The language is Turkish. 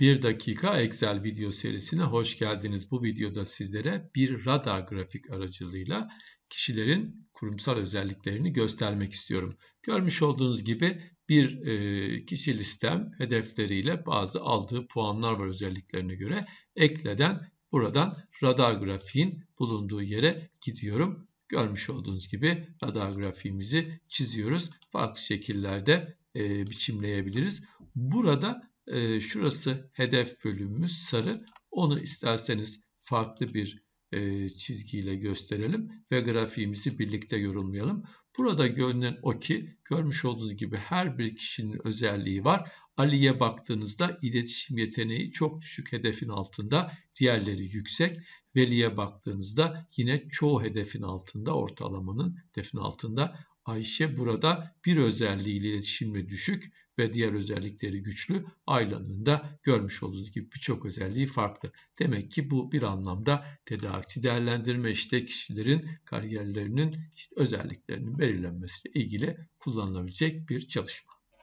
1 dakika Excel video serisine hoş geldiniz. Bu videoda sizlere bir radar grafik aracılığıyla kişilerin kurumsal özelliklerini göstermek istiyorum. Görmüş olduğunuz gibi bir e, kişi listem hedefleriyle bazı aldığı puanlar var özelliklerine göre. Ekleden buradan radar grafiğin bulunduğu yere gidiyorum. Görmüş olduğunuz gibi radar grafiğimizi çiziyoruz. Farklı şekillerde e, biçimleyebiliriz. Burada e, şurası hedef bölümümüz sarı. Onu isterseniz farklı bir e, çizgiyle gösterelim ve grafiğimizi birlikte yorumlayalım. Burada görünen o ki görmüş olduğunuz gibi her bir kişinin özelliği var. Ali'ye baktığınızda iletişim yeteneği çok düşük hedefin altında, diğerleri yüksek. Veli'ye baktığınızda yine çoğu hedefin altında, ortalamanın hedefin altında. Ayşe burada bir özelliğiyle iletişimle düşük ve diğer özellikleri güçlü. Ayla'nın da görmüş olduğunuz gibi birçok özelliği farklı. Demek ki bu bir anlamda tedarikçi değerlendirme işte kişilerin kariyerlerinin işte özelliklerinin belirlenmesiyle ilgili kullanılabilecek bir çalışma.